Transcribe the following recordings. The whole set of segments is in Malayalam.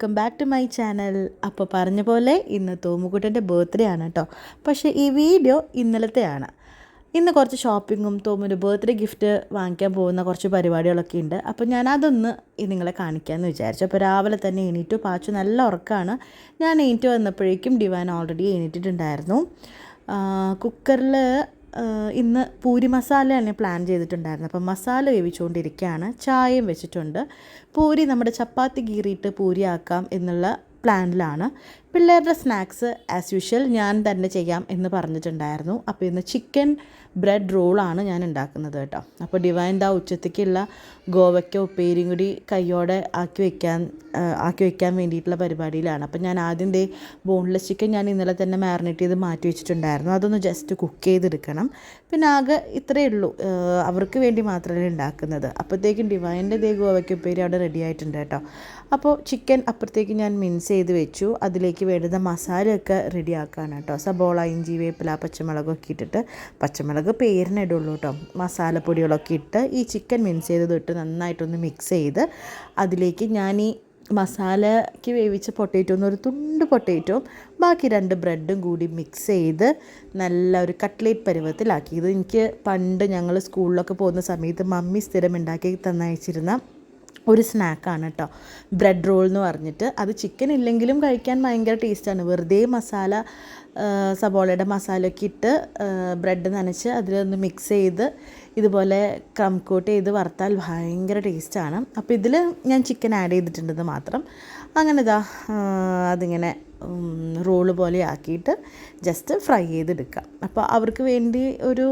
Welcome back to my channel. അപ്പോൾ പറഞ്ഞ പോലെ ഇന്ന് തോമുകുട്ടന്റെ ബർത്ത്ഡേ ആണ് കേട്ടോ. പക്ഷേ ഈ വീഡിയോ ഇന്നലത്തെയാണ്. ഇന്ന് കുറച്ച് ഷോപ്പിങ്ങും തോമൊരു ബർത്ത്ഡേ ഗിഫ്റ്റ് വാങ്ങിക്കാൻ പോകുന്ന കുറച്ച് പരിപാടികളൊക്കെ ഉണ്ട്. അപ്പോൾ ഞാൻ അതൊന്ന് നിങ്ങളെ കാണിക്കാമെന്ന് വിചാരിച്ചു. അപ്പോൾ രാവിലെ തന്നെ എണീറ്റു. പാച്ചു നല്ല ഉറക്കമാണ് ഞാൻ എണീറ്റ് വന്നപ്പോഴേക്കും ഡിവാൻ ഓൾറെഡി എണീറ്റിട്ടുണ്ടായിരുന്നു. കുക്കറിൽ ഇന്ന് പൂരി മസാലയാണ് പ്ലാൻ ചെയ്തിട്ടുണ്ടായിരുന്നത്? അപ്പം മസാല വേവിച്ചുകൊണ്ടിരിക്കുകയാണ്. ചായയും വെച്ചിട്ടുണ്ട്. പൂരി നമ്മുടെ ചപ്പാത്തി കീറിയിട്ട് പൂരി ആക്കാം എന്നുള്ള പ്ലാനിലാണ്. പിള്ളേരുടെ സ്നാക്സ് ആസ് യൂഷ്വൽ ഞാൻ തന്നെ ചെയ്യാം എന്ന് പറഞ്ഞിട്ടുണ്ടായിരുന്നു. അപ്പോൾ ഇന്ന് ചിക്കൻ ബ്രെഡ് റോളാണ് ഞാൻ ഉണ്ടാക്കുന്നത് കേട്ടോ. അപ്പോൾ ഡിവൈൻ ദാ ഉച്ചത്തേക്കുള്ള ഗോവയ്ക്ക ഉപ്പേരിയും കൂടി കയ്യോടെ ആക്കി വെക്കാൻ ആക്കി വെക്കാൻ വേണ്ടിയിട്ടുള്ള പരിപാടിയിലാണ്. അപ്പോൾ ഞാൻ ആദ്യം ദേ ബോൺലെസ് ചിക്കൻ ഞാൻ ഇന്നലെ തന്നെ മാറിനേറ്റ് ചെയ്ത് മാറ്റി വെച്ചിട്ടുണ്ടായിരുന്നു. അതൊന്ന് ജസ്റ്റ് കുക്ക് ചെയ്തെടുക്കണം. പിന്നെ ആകെ ഇത്രയേ ഉള്ളൂ അവർക്ക് വേണ്ടി മാത്രമേ ഉണ്ടാക്കുന്നത്. അപ്പോഴത്തേക്കും ഡിവൈന്റെ ദേ ഗോവയ്ക്ക ഉപ്പേരി അവിടെ റെഡി ആയിട്ടുണ്ട് കേട്ടോ. അപ്പോൾ ചിക്കൻ അപ്പുറത്തേക്ക് ഞാൻ മിൻസ് ചെയ്ത് വെച്ചു. അതിലേക്ക് വേണ്ടുന്ന മസാലയൊക്കെ റെഡി ആക്കാനാണ് കേട്ടോ സബോള ഇഞ്ചി വേപ്പില പച്ചമുളകൊക്കെ ഇട്ടിട്ട് പച്ചമുളക് പേരിനിടുള്ളൂ കേട്ടോ. മസാലപ്പൊടികളൊക്കെ ഇട്ട് ഈ ചിക്കൻ മിൻസ് ചെയ്തത് ഇട്ട് നന്നായിട്ടൊന്ന് മിക്സ് ചെയ്ത് അതിലേക്ക് ഞാൻ ഈ മസാലയ്ക്ക് വേവിച്ച പൊട്ടേറ്റോ ഒരു തുണ്ട് പൊട്ടേറ്റോയും ബാക്കി രണ്ട് ബ്രെഡും കൂടി മിക്സ് ചെയ്ത് നല്ല ഒരു കട്ട്ലേറ്റ് പരുവത്തിലാക്കി. ഇത് എനിക്ക് പണ്ട് ഞങ്ങൾ സ്കൂളിലൊക്കെ പോകുന്ന സമയത്ത് മമ്മി സ്ഥിരം ഉണ്ടാക്കി തന്നയച്ചിരുന്ന ഒരു സ്നാക്കാണ് കേട്ടോ. ബ്രെഡ് റോൾ എന്ന് പറഞ്ഞിട്ട്. അത് ചിക്കൻ ഇല്ലെങ്കിലും കഴിക്കാൻ ഭയങ്കര ടേസ്റ്റാണ് വെറുതെ മസാല സബോളയുടെ മസാലയൊക്കെ ഇട്ട് ബ്രെഡ് നനച്ച് അതിലൊന്ന് മിക്സ് ചെയ്ത് ഇതുപോലെ ക്രം കോട്ട് ചെയ്ത് വറുത്താൽ ഭയങ്കര ടേസ്റ്റാണ് അപ്പോൾ ഇതിൽ ഞാൻ ചിക്കൻ ആഡ് ചെയ്തിട്ടുണ്ടെന്ന് മാത്രം. അങ്ങനെ ഇതാ അതിങ്ങനെ റോൾ പോലെ ആക്കിയിട്ട് ജസ്റ്റ് ഫ്രൈ ചെയ്തെടുക്കാം. അപ്പോൾ അവർക്ക് വേണ്ടി ഒരു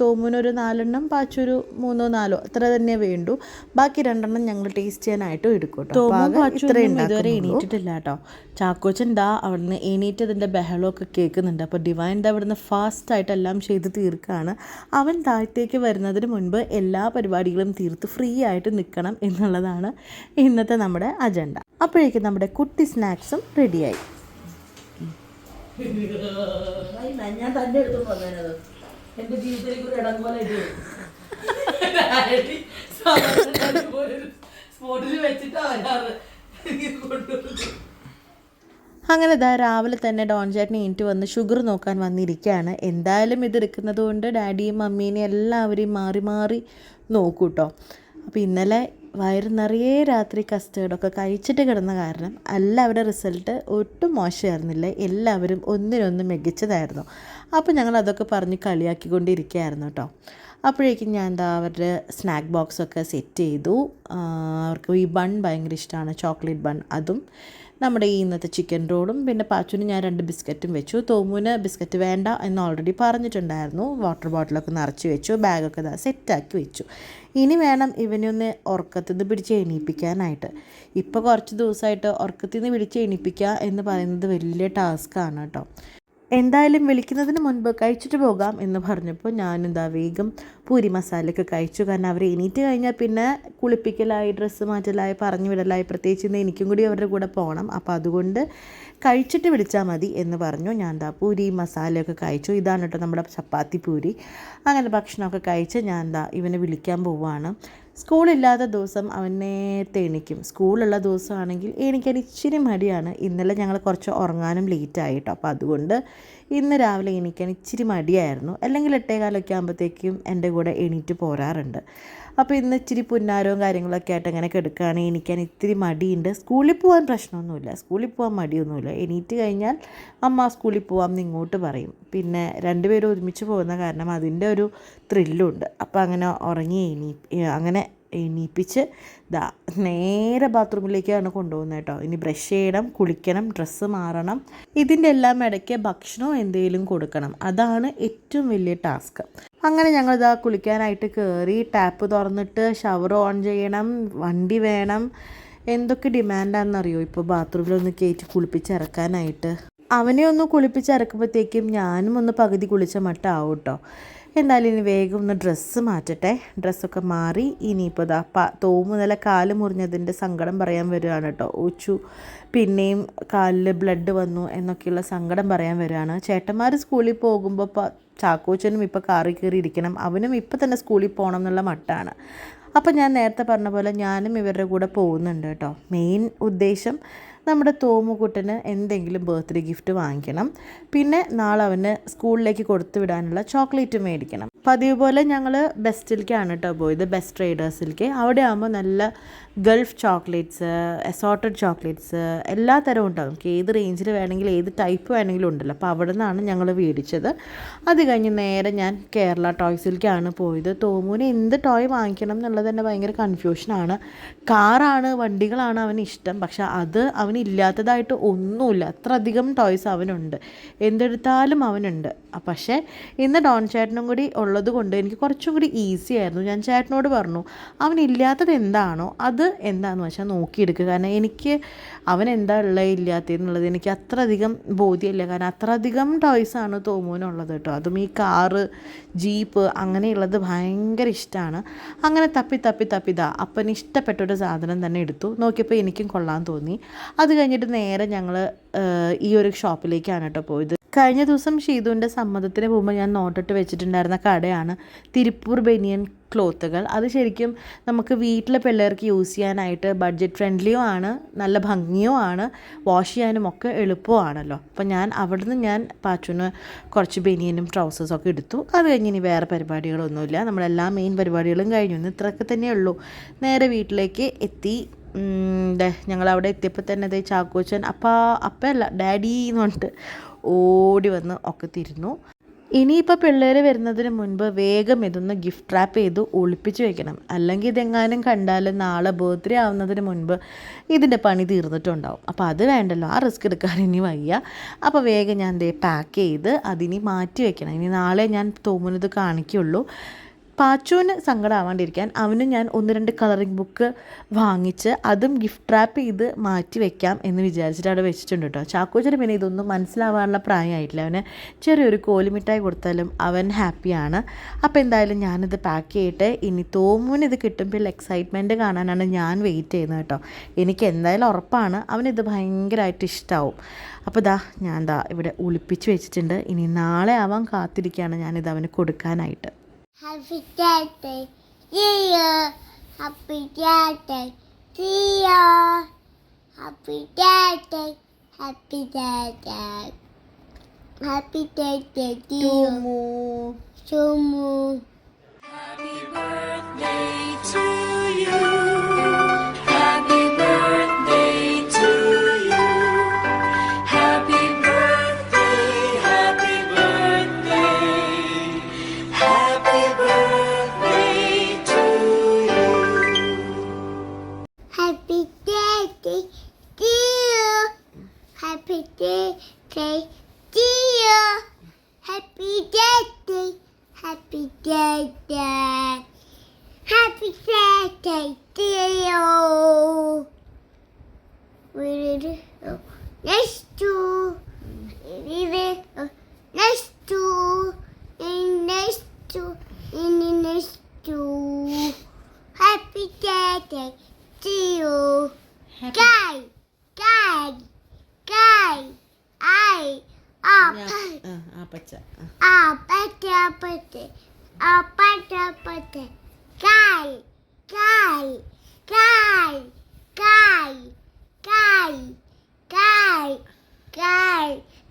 തോമുനൊരു നാലെണ്ണം പാച്ചൊരു മൂന്നോ നാലോ അത്ര തന്നെ വേണ്ടു. ബാക്കി രണ്ടെണ്ണം ഞങ്ങൾ ടേസ്റ്റ് ചെയ്യാനായിട്ടും എടുക്കും ഇതുവരെ എണീറ്റിട്ടില്ല കേട്ടോ ചാക്കോച്ചൻ ദാ അവിടുന്ന് എണീറ്റതിന്റെ ബഹളമൊക്കെ കേൾക്കുന്നുണ്ട്. അപ്പോൾ ഡിവൈൻ ദാ അവിടുന്ന് ഫാസ്റ്റായിട്ട് എല്ലാം ചെയ്ത് തീർക്കുകയാണ് അവൻ താഴത്തേക്ക് വരുന്നതിന് മുൻപ് എല്ലാ പരിപാടികളും തീർത്ത് ഫ്രീ ആയിട്ട് നിൽക്കണം എന്നുള്ളതാണ് ഇന്നത്തെ നമ്മുടെ അജണ്ട അപ്പോഴേക്കും നമ്മുടെ കുട്ടി സ്നാക്സും റെഡിയായി ഞാൻ തന്നെ എടുത്തോണ്ട് വന്നത് എന്റെ ജീവിതത്തിലേക്ക് ഒരു ഇടം പോലെ സ്പോട്ടിൽ വെച്ചിട്ടാ വരാറ്. അങ്ങനെ ഇതാ രാവിലെ തന്നെ ഡോൺ ചേട്ടൻ എണീറ്റ് വന്ന് ഷുഗർ നോക്കാൻ വന്നിരിക്കുകയാണ് എന്തായാലും ഇത് എടുക്കുന്നത് കൊണ്ട് ഡാഡിയും മമ്മീനെയും എല്ലാവരെയും മാറി മാറി നോക്കൂട്ടോ. അപ്പോൾ ഇന്നലെ വയറ് നിറയെ രാത്രി കസ്റ്റേർഡൊക്കെ കഴിച്ചിട്ട് കിടന്ന കാരണം എല്ലാവരുടെ റിസൾട്ട് ഒട്ടും മോശമായിരുന്നില്ല. എല്ലാവരും ഒന്നിനൊന്ന് മികച്ചതായിരുന്നു. അപ്പോൾ ഞങ്ങൾ അതൊക്കെ പറഞ്ഞ് കളിയാക്കിക്കൊണ്ടിരിക്കുകയായിരുന്നു കേട്ടോ. അപ്പോഴേക്കും ഞാൻ എന്താ അവരുടെ സ്നാക്ക് ബോക്സൊക്കെ സെറ്റ് ചെയ്തു. അവർക്ക് ഈ ബൺ ഭയങ്കര ഇഷ്ടമാണ്. ചോക്ലേറ്റ് ബൺ അതും. നമ്മുടെ ഈ ഇന്നത്തെ ചിക്കൻ റോളും പിന്നെ പാച്ചുവിന് ഞാൻ രണ്ട് ബിസ്ക്കറ്റും വെച്ചു. തോമുവിന് ബിസ്ക്കറ്റ് വേണ്ട എന്ന് ഓൾറെഡി പറഞ്ഞിട്ടുണ്ടായിരുന്നു. വാട്ടർ ബോട്ടിലൊക്കെ നിറച്ച് വെച്ചു ബാഗൊക്കെ ഇതാ സെറ്റാക്കി വെച്ചു. ഇനി വേണം ഇവനെ ഒന്ന് പിടിച്ച് എണീപ്പിക്കാനായിട്ട്. ഇപ്പോൾ കുറച്ച് ദിവസമായിട്ട് ഉറക്കത്തിൽ നിന്ന് പിടിച്ച് എണീപ്പിക്കുക എന്ന് പറയുന്നത് വലിയ ടാസ്ക്കാണ് കേട്ടോ. എന്തായാലും വിളിക്കുന്നതിന് മുൻപ് കഴിച്ചിട്ട് പോകാം എന്ന് പറഞ്ഞപ്പോൾ ഞാനെന്താ വേഗം പൂരി മസാലയൊക്കെ കഴിച്ചു. കാരണം അവർ എണീറ്റ് കഴിഞ്ഞാൽ പിന്നെ കുളിപ്പിക്കലായി ഡ്രസ്സ് മാറ്റലായി പറഞ്ഞു വിടലായി. പ്രത്യേകിച്ച് ഇന്ന് എനിക്കും കൂടി അവരുടെ കൂടെ പോകണം. അപ്പോൾ അതുകൊണ്ട് കഴിച്ചിട്ട് വിളിച്ചാൽ മതി എന്ന് പറഞ്ഞു. ഞാൻ എന്താ പൂരി മസാലയൊക്കെ കഴിച്ചു. ഇതാണ് കേട്ടോ നമ്മുടെ ചപ്പാത്തി പൂരി. അങ്ങനെ ഭക്ഷണമൊക്കെ കഴിച്ച് ഞാൻ എന്താ ഇവനെ വിളിക്കാൻ പോവുകയാണ് സ്കൂളില്ലാത്ത ദിവസം അവൻ നേരത്തെ എണീക്കും. സ്കൂളുള്ള ദിവസമാണെങ്കിൽ എണീക്കാൻ ഇച്ചിരി മടിയാണ്. ഇന്നലെ ഞങ്ങൾ കുറച്ച് ഉറങ്ങാനും ലേറ്റായിട്ടോ അപ്പോൾ അതുകൊണ്ട് ഇന്ന് രാവിലെ എണീക്കാൻ ഇച്ചിരി മടിയായിരുന്നു. അല്ലെങ്കിൽ എട്ടേകാലൊക്കെ ആകുമ്പോഴത്തേക്കും എന്റെ കൂടെ എണീറ്റ് പോരാറുണ്ട്. അപ്പോൾ ഇന്ന് ഇച്ചിരി പുന്നാരവും കാര്യങ്ങളൊക്കെ ആയിട്ട് അങ്ങനെ കിടക്കുകയാണ്. എണീക്കാൻ ഇത്തിരി മടിയുണ്ട്. സ്കൂളിൽ പോകാൻ പ്രശ്നമൊന്നുമില്ല. സ്കൂളിൽ പോകാൻ മടിയൊന്നുമില്ല. എണീറ്റ് കഴിഞ്ഞാൽ അമ്മ സ്കൂളിൽ പോകാം എന്ന് ഇങ്ങോട്ട് പറയും. പിന്നെ രണ്ടുപേരും ഒരുമിച്ച് പോകുന്ന കാരണം അതിന്റെ ഒരു ത്രില്ലുണ്ട്. അപ്പോൾ അങ്ങനെ ഉറങ്ങി എണീ അങ്ങനെ എണീപ്പിച്ച് ദാ നേരെ ബാത്റൂമിലേക്കാണ് കൊണ്ടുപോകുന്നത് കേട്ടോ. ഇനി ബ്രഷ് ചെയ്യണം കുളിക്കണം ഡ്രസ്സ് മാറണം. ഇതിന്റെ എല്ലാം ഇടയ്ക്ക് ഭക്ഷണവും എന്തെങ്കിലും കൊടുക്കണം. അതാണ് ഏറ്റവും വലിയ ടാസ്ക്. അങ്ങനെ ഞങ്ങൾ ഇതാ കുളിക്കാനായിട്ട് കയറി ടാപ്പ് തുറന്നിട്ട് ഷവർ ഓൺ ചെയ്യണം വണ്ടി വേണം. എന്തൊക്കെ ഡിമാൻഡാണെന്നറിയോ ഇപ്പോൾ ബാത്റൂമിലൊന്ന് കയറ്റി കുളിപ്പിച്ചിറക്കാനായിട്ട്? അവനെ ഒന്ന് കുളിപ്പിച്ചിറക്കുമ്പോഴത്തേക്കും ഞാനും ഒന്ന് പകുതി കുളിച്ച മട്ടാവും കേട്ടോ. എന്തായാലും ഇനി വേഗം ഒന്ന് ഡ്രസ്സ് മാറ്റട്ടെ. ഡ്രസ്സൊക്കെ മാറി ഇനിയിപ്പോൾ ഇതാ പ തോമു നില കാൽ മുറിഞ്ഞതിന്റെ സങ്കടം പറയാൻ വരികയാണ് കേട്ടോ. ഉച്ചു പിന്നെയും കാലിൽ ബ്ലഡ് വന്നു എന്നൊക്കെയുള്ള സങ്കടം പറയാൻ വരികയാണ്. ചേട്ടന്മാർ സ്കൂളിൽ പോകുമ്പോൾ ചാക്കോച്ചനും ഇപ്പോൾ കാറി കയറി ഇരിക്കണം. അവനും ഇപ്പം തന്നെ സ്കൂളിൽ പോകണം എന്നുള്ള മട്ടാണ്. അപ്പോൾ ഞാൻ നേരത്തെ പറഞ്ഞ പോലെ ഞാനും ഇവരുടെ കൂടെ പോകുന്നുണ്ട് കേട്ടോ. മെയിൻ ഉദ്ദേശം നമ്മുടെ തോമുകുട്ടന് എന്തെങ്കിലും ബർത്ത്ഡേ ഗിഫ്റ്റ് വാങ്ങിക്കണം. പിന്നെ നാളെ അവന് സ്കൂളിലേക്ക് കൊടുത്തു വിടാനുള്ള ചോക്ലേറ്റ് മേടിക്കണം. പതിവ് പോലെ ഞങ്ങൾ ബെസ്റ്റിലേക്കാണ് കേട്ടോ പോയത് ബെസ്റ്റ് ട്രേഡേഴ്സിലേക്ക് അവിടെ ആകുമ്പോൾ നല്ല ഗൾഫ് ചോക്ലേറ്റ്സ് അസോട്ടഡ് ചോക്ലേറ്റ്സ് എല്ലാ തരവും ഉണ്ടാകും നമുക്ക് ഏത് റേഞ്ചിൽ വേണമെങ്കിൽ ഏത് ടൈപ്പ് വേണമെങ്കിലും ഉണ്ടല്ലോ. അപ്പോൾ അവിടെ നിന്നാണ് ഞങ്ങൾ മേടിച്ചത് അത് കഴിഞ്ഞ് നേരെ ഞാൻ കേരള ടോയ്സിലേക്കാണ് പോയത്. തോമൂന് എന്ത് ടോയ് വാങ്ങിക്കണം എന്നുള്ളത് തന്നെ ഭയങ്കര കൺഫ്യൂഷനാണ് കാറാണ് വണ്ടികളാണ് അവന് ഇഷ്ടം. പക്ഷേ അത് അവനില്ലാത്തതായിട്ട് ഒന്നുമില്ല. അത്രയധികം ടോയ്സ് അവനുണ്ട്. എന്തെടുത്താലും അവനുണ്ട്. പക്ഷേ ഇന്ന് ഡോൺ ചേട്ടനും കൂടി ഉള്ളത് കൊണ്ട് എനിക്ക് കുറച്ചും കൂടി ഈസി ആയിരുന്നു. ഞാൻ ചേട്ടനോട് പറഞ്ഞു അവൻ ഇല്ലാത്തത് എന്താണോ അത് എന്താണെന്ന് വെച്ചാൽ നോക്കിയെടുക്കുക കാരണം എനിക്ക് അവൻ എന്താ ഉള്ളത് ഇല്ലാത്തതെന്നുള്ളത് എനിക്ക് അത്ര അധികം ബോധ്യമില്ല. കാരണം അത്ര അധികം ടോയ്സ് ആണ് തോമുവിനുള്ളത് കേട്ടോ. അതും ഈ കാറ് ജീപ്പ് അങ്ങനെയുള്ളത് ഭയങ്കര ഇഷ്ടമാണ് അങ്ങനെ തപ്പി തപ്പി തപ്പി ഇതാ അപ്പന് ഇഷ്ടപ്പെട്ട ഒരു സാധനം തന്നെ എടുത്തു. നോക്കിയപ്പോൾ എനിക്കും കൊള്ളാൻ തോന്നി. അത് കഴിഞ്ഞിട്ട് നേരെ ഞങ്ങൾ ഈ ഒരു ഷോപ്പിലേക്കാണ് കേട്ടോ പോയത്. കഴിഞ്ഞ ദിവസം ഷീതുവിന്റെ സമ്മതത്തിന് പോകുമ്പോൾ ഞാൻ നോട്ടിട്ട് വെച്ചിട്ടുണ്ടായിരുന്ന കടയാണ് തിരുപ്പൂർ ബനിയൻ ക്ലോത്തുകൾ. അത് ശരിക്കും നമുക്ക് വീട്ടിലെ പിള്ളേർക്ക് യൂസ് ചെയ്യാനായിട്ട് ബഡ്ജറ്റ് ഫ്രണ്ട്ലിയും ആണ് നല്ല ഭംഗിയും ആണ് വാഷ് ചെയ്യാനും ഒക്കെ എളുപ്പമാണല്ലോ അപ്പോൾ ഞാൻ അവിടുന്ന് ഞാൻ പാച്ചുവിന് കുറച്ച് ബനിയനും ട്രൗസേഴ്സും ഒക്കെ എടുത്തു. അത് കഴിഞ്ഞ് ഇനി വേറെ പരിപാടികളൊന്നുമില്ല. നമ്മളെല്ലാ മെയിൻ പരിപാടികളും കഴിഞ്ഞു. ഇന്ന് ഇത്രയൊക്കെ തന്നെയുള്ളൂ നേരെ വീട്ടിലേക്ക് എത്തി. ഞങ്ങൾ അവിടെ എത്തിയപ്പോൾ തന്നെ ദേ ചാക്കോച്ചൻ അപ്പാ അപ്പല്ല ഡാഡി എന്ന് പറഞ്ഞിട്ട് ഓടി വന്ന് ഒക്കെ തിരുന്നു ഇനിയിപ്പോൾ പിള്ളേർ വരുന്നതിന് മുൻപ് വേഗം ഇതൊന്ന് ഗിഫ്റ്റ് റാപ്പ് ചെയ്ത് ഒളിപ്പിച്ച് വെക്കണം. അല്ലെങ്കിൽ ഇതെങ്ങാനും കണ്ടാൽ നാളെ ബർത്ത്ഡേ ആവുന്നതിന് മുൻപ് ഇതിന്റെ പണി തീർന്നിട്ടുണ്ടാവും. അപ്പോൾ അത് വേണ്ടല്ലോ ആ റിസ്ക് എടുക്കാൻ ഇനി വയ്യ. അപ്പോൾ വേഗം ഞാൻ ദേ പാക്ക് ചെയ്ത് അതിനി മാറ്റി വെക്കണം. ഇനി നാളെ ഞാൻ തോമുന്നത് കാണിക്കുള്ളൂ. പാച്ചുവിന് സങ്കടമാവാണ്ടിരിക്കാൻ അവന് ഞാൻ ഒന്ന് രണ്ട് കളറിംഗ് ബുക്ക് വാങ്ങിച്ച് അതും ഗിഫ്റ്റ് റാപ്പ് ചെയ്ത് മാറ്റി വെക്കാം എന്ന് വിചാരിച്ചിട്ട് അവിടെ വെച്ചിട്ടുണ്ട് കേട്ടോ ചാക്കോച്ചന് പിന്നെ ഇതൊന്നും മനസ്സിലാവാനുള്ള പ്രായമായിട്ടില്ല. അവന് ചെറിയൊരു കോലിമിഠായി കൊടുത്താലും അവൻ ഹാപ്പിയാണ് അപ്പോൾ എന്തായാലും ഞാനിത് പാക്ക് ചെയ്യട്ടെ ഇനി തോമുവിന് ഇത് കിട്ടുമ്പോൾ എക്സൈറ്റ്മെന്റ് കാണാനാണ് ഞാൻ വെയിറ്റ് ചെയ്യുന്നത് കേട്ടോ എനിക്ക് എന്തായാലും ഉറപ്പാണ്. അവനിത് ഭയങ്കരമായിട്ട് ഇഷ്ടമാവും അപ്പോൾ ദാ ഞാൻ ദാ ഇവിടെ ഒളിപ്പിച്ച് വെച്ചിട്ടുണ്ട്. ഇനി നാളെ ആവാൻ കാത്തിരിക്കുകയാണ് ഞാനിത് അവന് കൊടുക്കാനായിട്ട്. Happy birthday, dear. Happy birthday, dear. Happy birthday, happy birthday. Happy birthday, dear. Sumu. Happy Happy birthday. Happy birthday, dear. you. Oh, next to, next oh, to, next to, next to. Happy birthday, you. Guy, guy, guy, I, ah, ah, ah, ah, uh, ah, ah, ah, ah, ah, ah, guy, guy, guy, guy, guy, guy, guy. ഇഷ്ടമായാ?